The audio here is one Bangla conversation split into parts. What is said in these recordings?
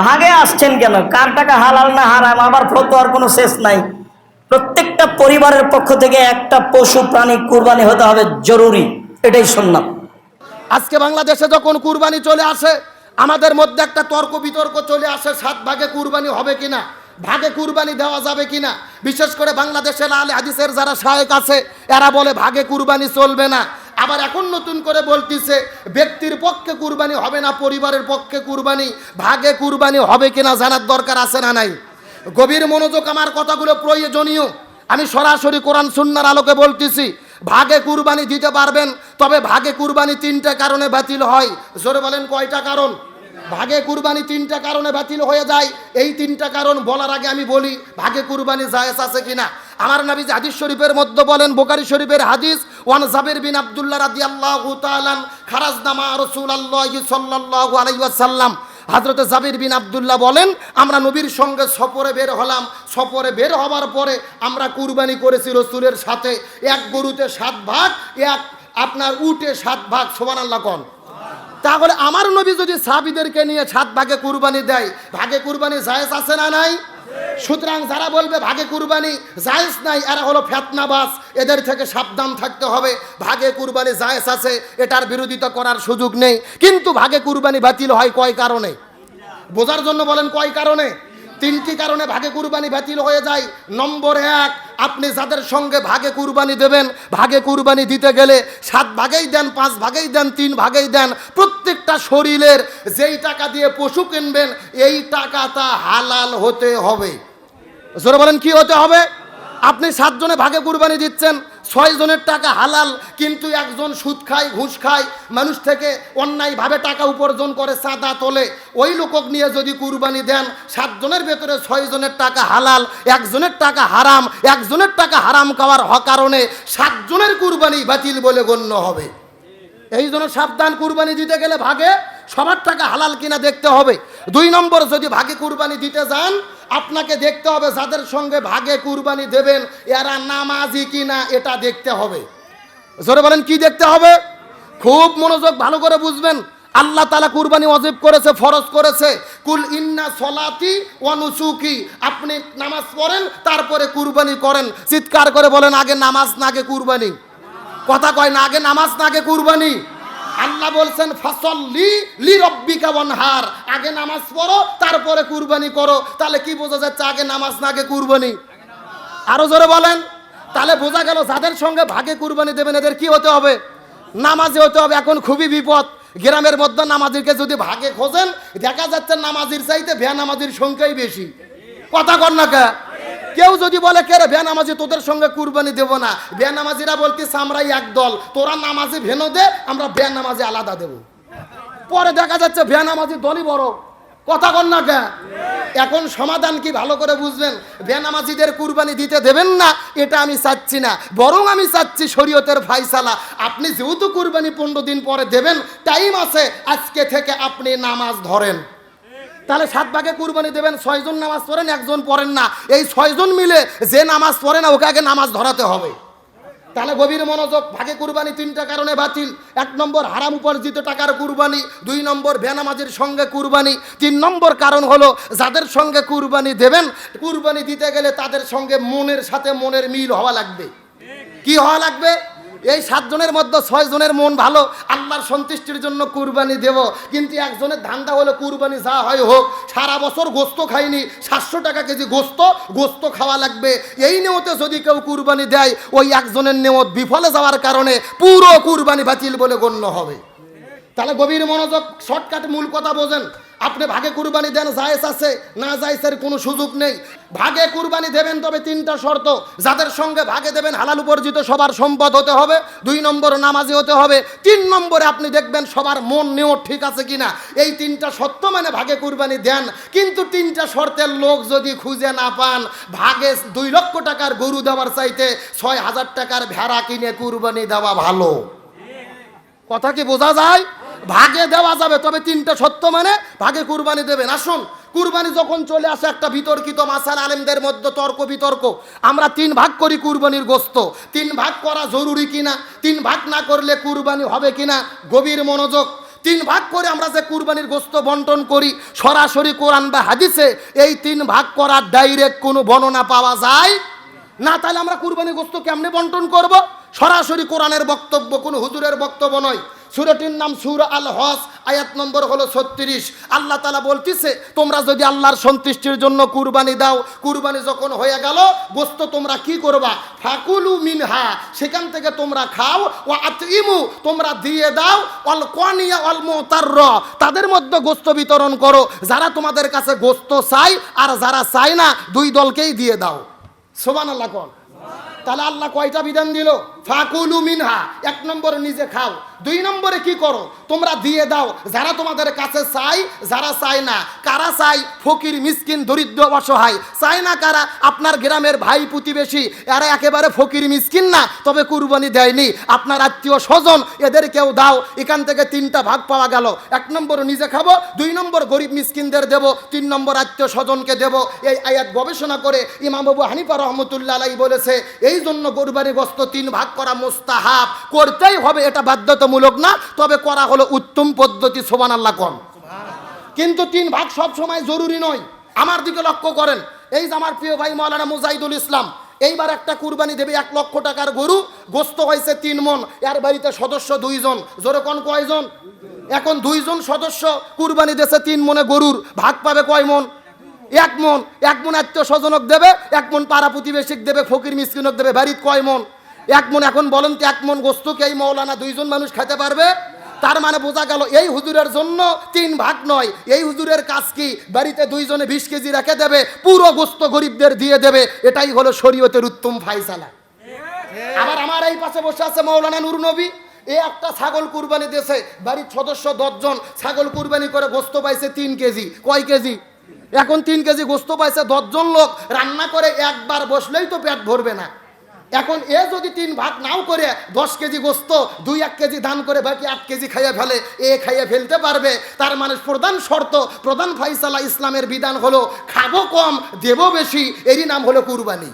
ভাগে আসছেন কেন? কার টাকা হালাল না হারাম? আবার ফতোয়ার কোনো শেষ নাই। প্রত্যেকটা পরিবারের পক্ষ থেকে একটা পশু প্রাণী কুরবানি হতে হবে জরুরি। এটাই শুনলাম আজকে বাংলাদেশে যখন কুরবানি চলে আসে, আমাদের মধ্যে একটা তর্ক বিতর্ক চলে আসে, সাত ভাগে কুরবানি হবে কিনা, ভাগে কুরবানি দেওয়া যাবে কিনা। বিশেষ করে বাংলাদেশের আলে হাদিসের যারা শায়েক আছে, এরা বলে ভাগে কুরবানি চলবে না। আবার এখন নতুন করে বলতেছে, ব্যক্তির পক্ষে কুরবানি হবে না, পরিবারের পক্ষে কুরবানি, ভাগে কুরবানি হবে কিনা জানার দরকার আছে না নাই? গভীর মনোযোগ আমার কথাগুলো প্রয়োজনীয়। আমি সরাসরি কোরআন সুন্নার আলোকে বলতেছি, ভাগে কুরবানি দিতে পারবেন, তবে ভাগে কুরবানি তিনটা কারণে বাতিল হয়। জোরে বলেন কয়টা কারণ? ভাগে কুরবানি তিনটা কারণে বাতিল হয়ে যায়। এই তিনটা কারণ বলার আগে আমি বলি, ভাগে কুরবানি জায়েজ আছে কিনা? আমার নবী হাদিস শরীফের মধ্যে বলেন, বোকারি শরীফের হাদিস, ওয়ান জাবির বিন আব্দুল্লাহ রাদিয়াল্লাহু তাআলা খারাজ নামা রাসূলুল্লাহি সাল্লাল্লাহু আলাইহি ওয়াসাল্লাম। হাজরতে জাবির বিন আব্দুল্লাহ বলেন, আমরা নবীর সঙ্গে সফরে বের হলাম। সফরে বের হওয়ার পরে আমরা কুরবানি করেছি রসুলের সাথে। এক গরুতে সাত ভাগ, এক আপনার উটে সাত ভাগ। সোমান আল্লাহ কন। তাহলে আমার নবী যদি সাহাবিদেরকে নিয়ে সাত ভাগে কুরবানি দেয়, ভাগে কুরবানি জায়েজ আছে না নাই? সুতরাং যারা বলবে ভাগে কুরবানি জায়েজ নাই, এরা হলো ফেতনাবাস এদের থেকে সাবধান থাকতে হবে। ভাগে কুরবানি জায়েজ আছে, এটার বিরোধিতা করার সুযোগ নেই। কিন্তু ভাগে কুরবানি বাতিল হয় কয় কারণে? বোঝার জন্য বলেন কয় কারণে? তিনটি কারণে ভাগে কুরবানি বাতিল হয়ে যায়। নম্বর এক আপনি যাদের সঙ্গে ভাগে কুরবানি দেবেন, ভাগে কুরবানি দিতে গেলে সাত ভাগেই দেন, পাঁচ ভাগেই দেন, তিন ভাগেই দেন, প্রত্যেকটা শরীরের যেই টাকা দিয়ে পশু কিনবেন, এই টাকাটা হালাল হতে হবে। জোরে বলেন, কি হতে হবে? আপনি সাতজনে ভাগে কুরবানি দিচ্ছেন ছয় জনের টাকা হালাল, কিন্তু একজন সুদ খায়, ঘুষ খায়, মানুষ থেকে অন্যায়ভাবে টাকা উপার্জন করে চাঁদা তোলে। ওই লোকক নিয়ে যদি কুরবানি দেন সাতজনের ভেতরে ছয় জনের টাকা হালাল, একজনের টাকা হারাম, একজনের টাকা হারাম খাওয়ার কারণে সাতজনের কুরবানি বাতিল বলে গণ্য হবে। এই জন্য সাবধান, কুরবানি দিতে গেলে ভাগে, সবার টাকা হালাল কিনা দেখতে হবে। দুই নম্বর, যদি ভাগে কুরবানি দিতে যান আপনাকে দেখতে হবে যাদের সঙ্গে ভাগে কুরবানি দেবেন, এরা নামাজি কিনা এটা দেখতে হবে। জোরে বলেন, কি দেখতে হবে? খুব মনোযোগ ভালো করে বুঝবেন। আল্লাহ তালা কুরবানি অজিব করেছে, ফরজ করেছে। কুল ইন্না সলাতি অনুসুকি আপনি নামাজ পড়েন, তারপরে কুরবানি করেন। চিৎকার করে বলেন, আগে নামাজ না, আগে কুরবানি। কথা কয় না, আগে নামাজ না, আগে কুরবানি। আল্লাহ বলছেন ফসল লি লি রব্বিকা হার আগে নামাজ পড়ো, তারপরে কুরবানি করো। তাহলে কি বোঝা যাচ্ছে, আগে নামাজ না, আগে কুরবানি? আরও জোরে বলেন। তাহলে বোঝা গেল, যাদের সঙ্গে ভাগে কুরবানি দেবেন, এদের কি হতে হবে? নামাজি হতে হবে, এখন খুবই বিপদ। গ্রামের মধ্যে নামাজিরকে যদি ভাগে খোঁজেন, দেখা যাচ্ছে নামাজির চাইতে ভ্যা নামাজির সংখ্যাই বেশি। কথা কর না কে? কেউ যদি বলে, কে রে নামাজি তোদের সঙ্গে কুরবানি দেব না। নামাজিরা বলতেছে আমরাই এক দল তোরা নামাজি ভেনো দে, আমরা নামাজি আলাদা দেব। পরে দেখা যাচ্ছে নামাজি দলই বড়। কথা কর না কে এখন সমাধান কি ভালো করে বুঝবেন? বেনামাজিদের কুরবানি দিতে দেবেন না, এটা আমি চাচ্ছি না। বরং আমি চাচ্ছি শরীয়তের ফাইসালা আপনি যেহেতু কুরবানি পনেরো দিন পরে দেবেন, টাইম আছে, আজকে থেকে আপনি নামাজ ধরেন। তাহলে সাত ভাগে কুরবানি দেবেন, ছয়জন নামাজ পড়েন, একজন পড়েন না। এই ছয়জন মিলে যে নামাজ পড়ে না, ওকে আগে নামাজ ধরাতে হবে। তাহলে গভীর মনোযোগ, ভাগে কুরবানি তিনটা কারণে বাতিল। এক নম্বর হারাম উপার্জিত টাকার কুরবানি, দুই নম্বর বেনামাজির সঙ্গে কুরবানি, তিন নম্বর কারণ হলো যাদের সঙ্গে কুরবানি দেবেন, কুরবানি দিতে গেলে তাদের সঙ্গে মনের সাথে মনের মিল হওয়া লাগবে। কি হওয়া লাগবে? এই সাতজনের মধ্যে ছয় জনের মন ভালো, আল্লাহর সন্তুষ্টির জন্য কুরবানি দেব। কিন্তু একজনের ধান্দা হলো কুরবানি যা হয় হোক, সারা বছর গোস্ত খাইনি, সাতশো টাকা কেজি গোস্ত গোস্ত খাওয়া লাগবে। এই নিয়তে যদি কেউ কুরবানি দেয়, ওই একজনের নিয়ত বিফলে যাওয়ার কারণে পুরো কুরবানি বাতিল বলে গণ্য হবে। তাহলে গভীর মনোযোগ, শর্টকাট মূল কথা বোঝেন। আপনি ভাগে কুরবানি দেন, জায়েজ আছে, না জায়েজের কোনো সুযোগ নেই। ভাগে কুরবানি দেবেন তবে তিনটা শর্ত। যাদের সঙ্গে ভাগে দেবেন, হালাল উপার্জিত সবার সম্পদ হতে হবে, দুই নম্বর নামাজি হতে হবে, তিন নম্বরে আপনি দেখবেন সবার মন নেওয়া ঠিক আছে কিনা। এই তিনটা সত্য মানে ভাগে কুরবানি দেন। কিন্তু তিনটা শর্তের লোক যদি খুঁজে না পান, ভাগে দুই লক্ষ টাকার গরু দেওয়ার চাইতে ছয় হাজার টাকার ভেড়া কিনে কুরবানি দেওয়া ভালো। কথা কি বোঝা যায়? ভাগে দেওয়া যাবে, তবে তিনটা সত্য মানে ভাগে কুরবানি দেবেন। আসুন, কুরবানি যখন চলে আসে, একটা বিতর্কিত মাসাল আলেমদের মধ্যে তর্ক বিতর্ক। আমরা তিন ভাগ করি কুরবানির গোস্ত। তিন ভাগ করা জরুরি কিনা? তিন ভাগ না করলে কুরবানি হবে কিনা? গভীর মনোযোগ। তিন ভাগ করে আমরা যে কুরবানির গোস্ত বন্টন করি, সরাসরি কোরআন বা হাদিসে, এই তিন ভাগ করার ডাইরেক্ট কোনো বর্ণনা পাওয়া যায় না। তাহলে আমরা কুরবানির গোস্ত কেমনে বন্টন করব? সরাসরি কোরআনের বক্তব্য, কোনো হুজুরের বক্তব্য নয়। সুরটির নাম সুর আল হস আয়াত নম্বর হলো ছত্রিশ। আল্লাহ তালা বলতেছে, তোমরা যদি আল্লাহর সন্তুষ্টির জন্য কুরবানি দাও, কুরবানি যখন হয়ে গেল গোস্ত তোমরা কি করবা? ফাকুলু মিনহা, সেখান থেকে তোমরা খাও ও আতিমু তোমরা দিয়ে দাও অল কনিয়া অল মোতার তাদের মধ্যে গোস্ত বিতরণ করো, যারা তোমাদের কাছে গোস্ত চাই আর যারা চায় না, দুই দলকেই দিয়ে দাও। সোমান আল্লাহ কন। তাহলে আল্লাহ কয়টা বিধান দিল? ফাকুলু মিনহা, এক নম্বরে নিজে খাও, দুই নম্বরে কি করো? তোমরা দিয়ে দাও, যারা তোমাদের কাছে চাই যারা না। কারা চাই ফকির, মিসকিন, দরিদ্র, অসহায়। না কারা? আপনার গ্রামের ভাই প্রতিবেশী, এরা একেবারে ফকির, মিসকিন না, তবে কুরবানি দেয়নি। আপনার আত্মীয় স্বজন দাও, এখান থেকে তিনটা ভাগ পাওয়া গেল। এক নম্বর নিজে খাব, দুই নম্বর গরিব মিসকিনদের দেব, তিন নম্বর আত্মীয় স্বজনকে দেব। এই আয়াত গবেষণা করে ইমাম বাবু হানিফা রহমতুল্লাহ আলাই বলেছে এই জন্য কোরবানি গোস্ত তিন ভাগ করা মোস্তাহাব। করতেই হবে, এটা বাধ্যতামূলক না, তবে করা হলো উত্তম পদ্ধতি সোবান আল্লাহ কন। কিন্তু তিন ভাগ সব সময় জরুরি নয়। আমার দিকে লক্ষ্য করেন, এই যে আমার প্রিয় ভাই মৌলানা মুজাহিদুল ইসলাম, এইবার একটা কুরবানি দেবে এক লক্ষ টাকার গরু, গোস্ত হয়েছে তিন মন, এর বাড়িতে সদস্য দুইজন, জোরে কোন কয়জন? এখন দুইজন সদস্য কুরবানি দেশে তিন মনে গরুর, ভাগ পাবে কয় মন? এক মন এক মন আত্মীয় স্বজনক দেবে, এক মন পাড়া প্রতিবেশিক দেবে, ফকির মিসকিনক দেবে বাড়িত কয় মন? এক মন, এখন বলেন তো এক মন গোস্তকে এই মৌলানা দুইজন মানুষ খেতে পারবে? তার মানে বোঝা গেল, এই হুজুরের জন্য তিন ভাগ নয়। এই হুজুরের কাজ কি? বাড়িতে দুইজনে বিশ কেজি রেখে দেবে, পুরো গোস্ত গরিবদের দিয়ে দেবে। এটাই হলো শরীয়তের উত্তম ফাইসালা আবার আমার এই পাশে বসে আছে মৌলানা নুর নবী। এ একটা ছাগল কুরবানি দেশে বাড়ির সদস্য দশজন। ছাগল কুরবানি করে গোস্ত পাইছে তিন কেজি। কয় কেজি? এখন তিন কেজি গোস্ত পাইছে দশজন লোক। রান্না করে একবার বসলেই তো পেট ভরবে না। এখন এ যদি তিন ভাগ নাও করে, দশ কেজি গোস্ত, দুই, এক কেজি দান করে, বাকি এক কেজি খাইয়ে ফেলে, এ খাইয়ে ফেলতে পারবে। তার মানে প্রধান শর্ত, প্রধান ফাইসালা ইসলামের বিধান হলো, খাব কম, দেব বেশি, এরই নাম হলো কুরবানি।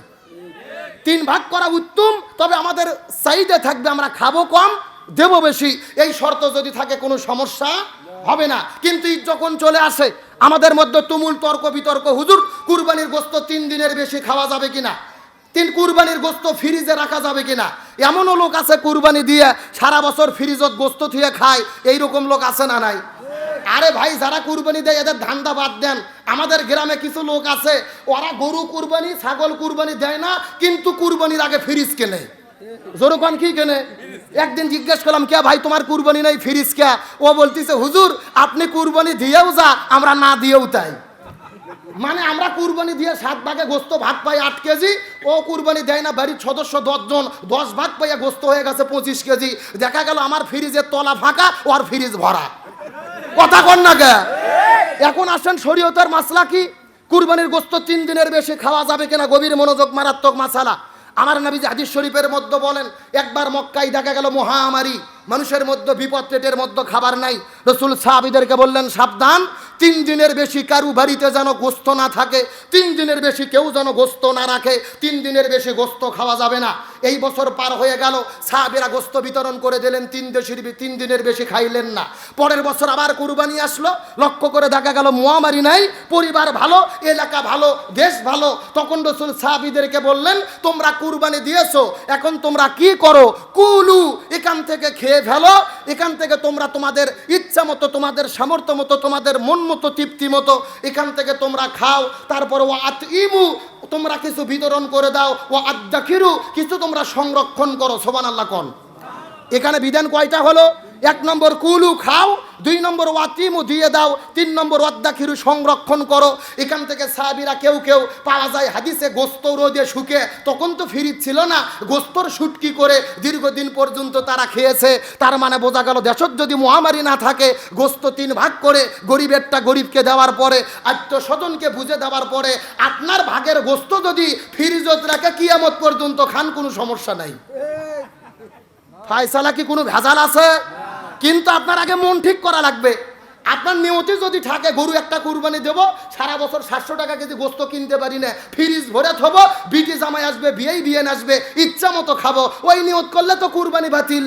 তিন ভাগ করা উত্তম, তবে আমাদের সাইডে থাকবে, আমরা খাব কম, দেব বেশি। এই শর্ত যদি থাকে, কোনো সমস্যা হবে না। কিন্তু ঈদ যখন চলে আসে, আমাদের মধ্যে তুমুল তর্ক বিতর্ক। হুজুর, কুরবানির গোস্ত তিন দিনের বেশি খাওয়া যাবে কিনা? তিন কুরবানির গোস্ত ফ্রিজে রাখা যাবে কিনা? এমনও লোক আছে কুরবানি দিয়ে সারা বছর ফ্রিজত গোস্ত থুয়ে খায়। এইরকম লোক আছে না নাই? আরে ভাই, যারা কুরবানি দেয়, এদের ধান্দা বাদ দেন। আমাদের গ্রামে কিছু লোক আছে, ওরা গরু কুরবানি, ছাগল কুরবানি দেয় না, কিন্তু কুরবানির আগে ফ্রিজ কেনে। জোরকান কি কেনে? একদিন জিজ্ঞেস করলাম, কে ভাই, তোমার কুরবানি নাই, ফ্রিজ কে? ও বলতিছে, হুজুর, আপনি কুরবানি দিয়েও যা, আমরা না দিয়েও তাই। মানে আমরা কুরবানি দিয়ে সাত ভাগে গোস্ত ভাগ পাই আট কেজি, ও কুরবানি দেয় না, বাড়ির সদস্য দশজন, দশ ভাগ পাইয়া গোস্ত হয়ে গেছে পঁচিশ কেজি। দেখা গেল আমার ফ্রিজের তলা ফাঁকা, ওর ফ্রিজ ভরা। কথা কন না কে? এখন আসেন শরীয়তের মাসলা কি? কুরবানির গোস্ত তিন দিনের বেশি খাওয়া যাবে কিনা? গভীর মনোযোগ, মারাত্মক মাসালা। আমার নবী হাদিস শরীফের মধ্যে বলেন, একবার মক্কায় দেখা গেল মহামারী, মানুষের মধ্যে বিপদ, পেটের মধ্যে খাবার নাই। রসুল সাহাবিদেরকে বললেন, সাবধান তিন দিনের বেশি কারু বাড়িতে যেন গোস্ত না থাকে তিন দিনের বেশি কেউ যেন গোস্ত না রাখে তিন দিনের বেশি গোস্ত খাওয়া যাবে না। এই বছর পার হয়ে গেল, সাহাবেরা গোস্ত বিতরণ করে দিলেন, তিন দেশের তিন দিনের বেশি খাইলেন না। পরের বছর আবার কুরবানি আসলো, লক্ষ্য করে দেখা গেল মহামারী নাই, পরিবার ভালো, এলাকা ভালো, দেশ ভালো। তখন রসুল সাহাবিদেরকে বললেন, তোমরা কুরবানি দিয়েছ, এখন তোমরা কি করো? কুলু, এখান থেকে খেয়ে ফেলো, এখান থেকে তোমরা তোমাদের ইচ্ছা মতো, তোমাদের সামর্থ্য মতো, তোমাদের মন মতো, তৃপ্তি মতো, এখান থেকে তোমরা খাও, তারপর ও আত ইমু তোমরা কিছু বিতরণ করে দাও ও আদ্দাখিরু কিছু তোমরা সংরক্ষণ করো সোবান আল্লাহ কন। এখানে বিধান কয়টা হলো? এক নম্বর কুলু খাও দুই নম্বর ওয়াতিমু দিয়ে দাও তিন নম্বর ওয়াদ্দাখিরু সংরক্ষণ করো। এখান থেকে সাহাবিরা কেউ কেউ পাওয়া যায় হাদিসে গোস্ত রোদে শুকে তখন তো ফিরিত ছিল না। গোস্তর শুটকি করে দীর্ঘদিন পর্যন্ত তারা খেয়েছে। তার মানে বোঝা গেল দেশত যদি মহামারী না থাকে গোস্ত তিন ভাগ করে গরিবেরটা গরিবকে দেওয়ার পরে আত্মস্বজনকে বুঝে দেওয়ার পরে আপনার ভাগের গোস্ত যদি ফিরিজত রাখে কিয়ামত পর্যন্ত খান কোনো সমস্যা নাই। ফায়সালা কি কোনো ভেজাল আছে? কিন্তু আপনার আগে মন ঠিক করা লাগবে। আপনার নিয়তি যদি থাকে, গরু একটা কুরবানি দেব, সারা বছর সাতশো টাকা কেজি গোস্ত কিনতে পারি না। ফ্রিজ ভরে থব, বিটি জামাই আসবে, বিয়েই বিয়ে আসবে, ইচ্ছা মতো খাব। ওই নিয়ত করলে তো কুরবানি বাতিল।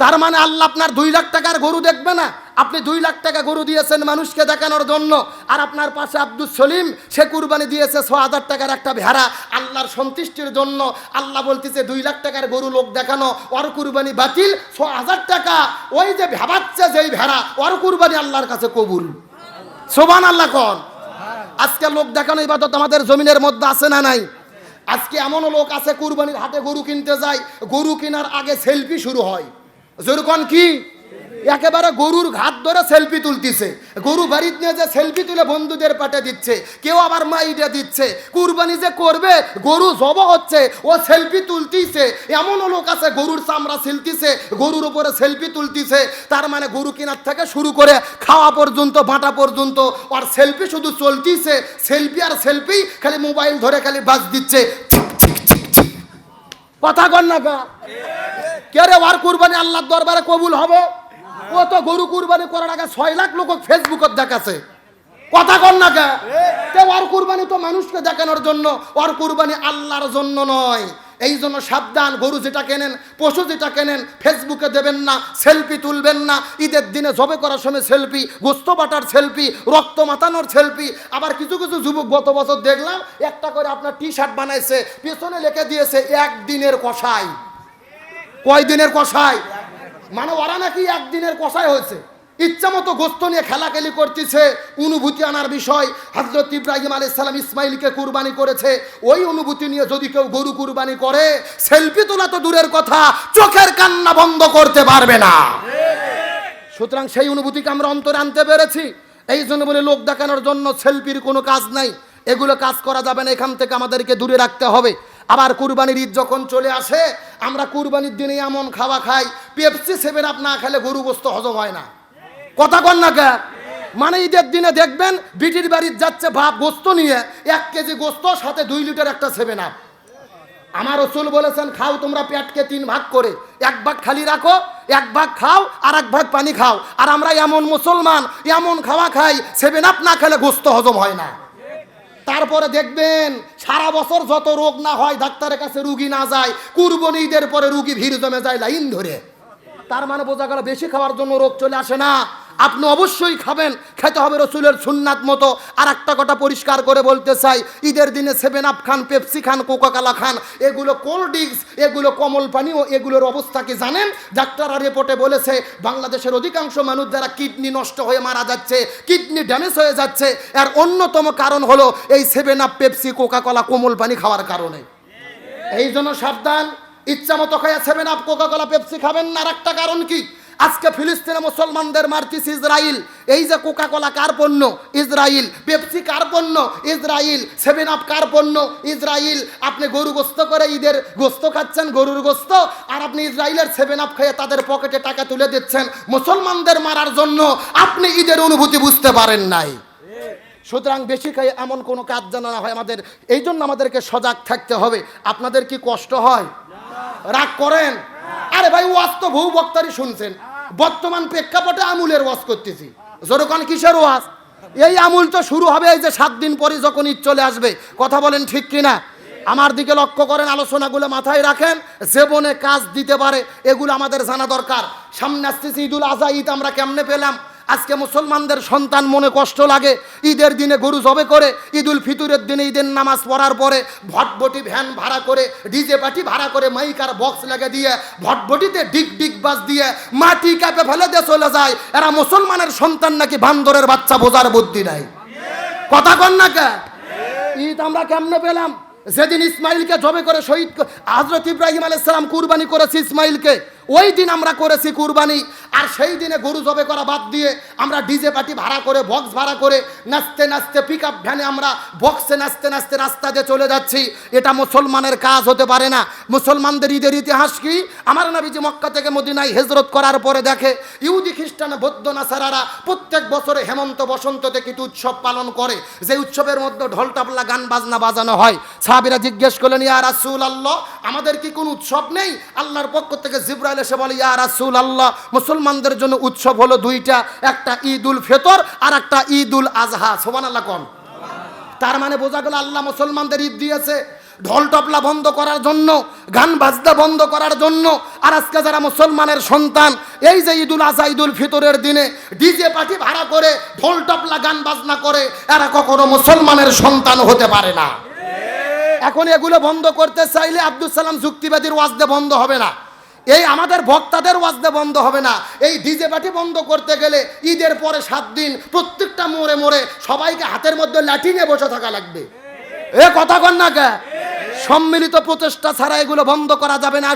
তার মানে আল্লাহ আপনার দুই লাখ টাকার গরু দেখবে না। আপনি দুই লাখ টাকা গরু দিয়েছেন মানুষকে দেখানোর জন্য। আর আপনার পাশে আব্দুল সলিম, সে কুরবানি দিয়েছে ছ হাজার টাকার একটা ভেড়া। আল্লাহর সন্তুষ্টির জন্য আল্লাহ বলতেছে, দুই লাখ টাকার গরু লোক দেখানো, ওর কুরবানি বাতিল, ছ হাজার টাকা। ওই যে ভেবাচ্ছে যেই ভেড়া, ওর কুরবানি আল্লাহর কাছে কবুল। সোবান আল্লাহ কন। আজকে লোক দেখানো ইবাদত আমাদের জমিনের মধ্যে আছে না নাই? আজকে এমনও লোক আছে কুরবানির হাটে গরু কিনতে যায়, গরু কেনার আগে সেলফি শুরু হয়। যেরকম কি? একেবারে গরুর ঘাত ধরে সেলফি তুলতেছে। গরু বাড়িতে নিয়ে যে সেলফি তুলে বন্ধুদের পাঠে দিচ্ছে, কেউ আবার মাইডে দিচ্ছে, কুরবানি যে করবে, গরু জব হচ্ছে, ও সেলফি তুলতিছে। এমনও লোক আছে, গরুর চামড়া ছিলতিছে, গরুর উপরে সেলফি তুলতিছে, তার মানে গরু কেনার থেকে শুরু করে খাওয়া পর্যন্ত, বাঁটা পর্যন্ত, আর সেলফি শুধু চলতিছে সেলফি আর সেলফি খালি মোবাইল ধরে খালি বাজ দিচ্ছে। কথা কর না গা। কে রে ওর কুরবানি আল্লাহর দরবারে কবুল হবে? ও তো গরু কুরবানি করার আগে ছয় লাখ লোক ফেসবুকত দেখাছে। কথা কর না কে? ওর কুরবানি তো মানুষকে দেখানোর জন্য ওর কুরবানি আল্লাহর জন্য নয়। এই জন্য সাবধান, গরু যেটা কেনেন, পশু যেটা কেনেন ফেসবুকে দেবেন না, সেলফি তুলবেন না। ঈদের দিনে জবে করার সময় সেলফি, গোস্ত বাটার সেলফি, রক্ত মাতানোর সেলফি। আবার কিছু কিছু যুবক গত বছর দেখলাম, একটা করে আপনার টি শার্ট বানাইছে, পেছনে লিখে দিয়েছে, একদিনের কষাই। কয় দিনের কষাই? মানে ওরা নাকি একদিনের কষাই হয়েছে। ইচ্ছা মতো গোস্ত নিয়ে খেলাখেলি করতেছে, অনুভূতি আনার বিষয়। হজরত ইব্রাহিম আলী সালাম ইসমাইলকে কুরবানি করেছে। ওই অনুভূতি নিয়ে যদি কেউ গরু কুরবানি করে, সেলফি তোলা তো দূরের কথা, চোখের কান্না বন্ধ করতে পারবে না। সুতরাং সেই অনুভূতিকে আমরা অন্তরে আনতে পেরেছি। এই জন্য বলে, লোক দেখানোর জন্য সেলফির কোনো কাজ নাই। এগুলো কাজ করা যাবে না, এখান থেকে আমাদেরকে দূরে রাখতে হবে। আবার কুরবানির ঈদ যখন চলে আসে, আমরা কুরবানির দিনে এমন খাওয়া খাই পেপসি সেভেন আপ না খেলে গরু গোস্ত হজম হয় না। কথা কন না কে মানে ঈদের দিনে দেখবেন, বিটির বাড়ির যাচ্ছে ভাব গোস্ত নিয়ে, এক কেজি গোস্ত, সাথে দুই লিটার একটা সেভেন আপ আমার রসুল বলেছেন, খাও তোমরা পেটকে তিন ভাগ করে, এক ভাগ খালি রাখো, এক ভাগ খাও, আর এক ভাগ পানি খাও। আর আমরা এমন মুসলমান, এমন খাওয়া খাই সেভেন আপ না খেলে গোস্ত হজম হয় না। তারপরে দেখবেন সারা বছর যত রোগ না হয়, ডাক্তারের কাছে রুগী না যায় কুরবনি ঈদের পরে রুগী ভিড় জমে যায় লাইন ধরে। তার মানে বোঝা গেল, বেশি খাওয়ার জন্য রোগ চলে আসে না। আপনি অবশ্যই খাবেন, খেতে হবে রসুলের সুন্নাত মতো। আর একটা কথা পরিষ্কার করে বলতে চাই, ঈদের দিনে সেভেন আপ খান পেপসি খান কোকাকালা খান, এগুলো কোল্ড ড্রিঙ্কস এগুলো কমল পানীয়, এগুলোর অবস্থা কি জানেন? ডাক্তাররা রিপোর্টে বলেছে, বাংলাদেশের অধিকাংশ মানুষ যারা কিডনি নষ্ট হয়ে মারা যাচ্ছে, কিডনি ড্যামেজ হয়ে যাচ্ছে আর অন্যতম কারণ হলো এই seven up Pepsi Coca Cola কোমল পানি খাওয়ার কারণে। এই জন্য সাবধান, ইচ্ছা মতো খাইয়া seven up Coca Cola Pepsi খাবেন না। আর একটা কারণ কি? আজকে ফিলিস্তিনে মুসলমানদের মারতিস ইসরায়েল এই যে কোকা কোলা কার পণ্য? ইসরায়েল পেপসি কার পণ্য? ইসরায়েল সেভেন আপ কার পণ্য? ইসরায়েল আপনি গরু গোস্ত করে ঈদের গোস্ত খাচ্ছেন, গরুর গোস্ত, আর আপনি ইসরায়েলের সেভেন আপ খেয়ে তাদের পকেটে টাকা তুলে দিচ্ছেন মুসলমানদের মারার জন্য। আপনি ঈদের অনুভূতি বুঝতে পারেন নাই। সুতরাং বেশি খাই এমন কোনো কাজ যেন না হয়। আমাদের এই জন্য আমাদেরকে সজাগ থাকতে হবে। আপনাদের কি কষ্ট হয়? রাগ করেন? আরে ভাই, ওয়াজ তো বহু বক্তারই শুনছেন। বর্তমান প্রেক্ষাপটে আমুলের ওয়াজ করতেছি। যেরকম কিসের ওয়াজ? এই আমুল তো শুরু হবে এই যে সাত দিন পরে যখন ঈদ চলে আসবে। কথা বলেন ঠিক কিনা? আমার দিকে লক্ষ্য করেন, আলোচনাগুলো মাথায় রাখেন জীবনে কাজ দিতে পারে, এগুলো আমাদের জানা দরকার। সামনে আসতেছি ঈদুল আজহা, ঈদ আমরা কেমনে পেলাম? আজকে মুসলমানদের সন্তান মনে কষ্ট লাগে, ঈদের দিনে গরু জবে করে, ঈদুল ফিতরের দিনে ঈদের নামাজ পড়ার পরে ভটভটি ভ্যান ভাড়া করে, ডিজে পাটি ভাড়া করে মাইকার বক্স লাগে দিয়ে ভটভটিতে ডিগ ডিগ বাস দিয়ে মাটি কাপে ফেলে দিয়ে চলে যায়। এরা মুসলমানের সন্তান নাকি বান্দরের বাচ্চা বোঝার বুদ্ধি নাই? কথা কন না কে? ঈদ আমরা কেমনে পেলাম? যেদিন ইসমাইলকে জবে করে শহীদ হজরত ইব্রাহিম আলাইসালাম কুরবানি করেছে ইসমাইলকে, ওই দিন আমরা করেছি কুরবানি। আর সেই দিনে গরু জবে করা বাদ দিয়ে আমরা ডিজে পার্টি ভাড়া করে বক্স ভাড়া করে নাচতে নাচতে পিক আপ ভ্যানে আমরা বক্সে নাচতে নাচতে রাস্তা দিয়ে চলে যাচ্ছি। এটা মুসলমানের কাজ হতে পারে না। মুসলমানদের ঈদের ইতিহাস কি? আমার নবীজি মক্কা থেকে মদিনায় হেজরত করার পরে দেখে, ইহুদি, খ্রিস্টান, বৌদ্ধ, নাসারারা প্রত্যেক বছরে হেমন্ত বসন্ততে কিছু উৎসব পালন করে। যে উৎসবের মধ্যে ঢোল টাবলা গান, বাজনা বাজানো হয়। সাহাবিরা জিজ্ঞেস করলেন, ইয়া রাসূল আল্লাহ আমাদের কি কোনো উৎসব নেই? আল্লাহর পক্ষ থেকে জিব্রাইল এসে বলে, ইয়া রাসূল আল্লাহ মুসলমানদের জন্য উৎসব হলো দুইটা একটা ঈদ উল ফিতর আর একটা ঈদ উল আজহা। সুবহানাল্লাহ কম তার মানে বোঝা গেল আল্লাহ মুসলমানদের ঈদ দিয়েছে। ঢোল টপলা বন্ধ করার জন্য গান বাজনা বন্ধ করার জন্য আর আজকে যারা মুসলমানের সন্তান এই যে ঈদুল আজহা ঈদুল ফিতরের দিনে ডিজে পার্টি ভাড়া করে ঢোল টপলা গান বাজনা করে এরা কখনো মুসলমানের সন্তান হতে পারে না। এখন এগুলো বন্ধ করতে চাইলে আব্দুল সালাম যুক্তিবাদীর ওয়াজদে বন্ধ হবে না। এই আমাদের ভক্তাদের ওয়াজদে বন্ধ হবে না। এই ডিজে পার্টি বন্ধ করতে গেলে ঈদের পরে সাত দিন প্রত্যেকটা মোড়ে মোড়ে সবাইকে হাতের মধ্যে লাঠি নিয়ে বসে থাকা লাগবে। এ কথা কন না কে? সম্মিলিত প্রচেষ্টা ছাড়া এগুলো বন্ধ করা যাবে না।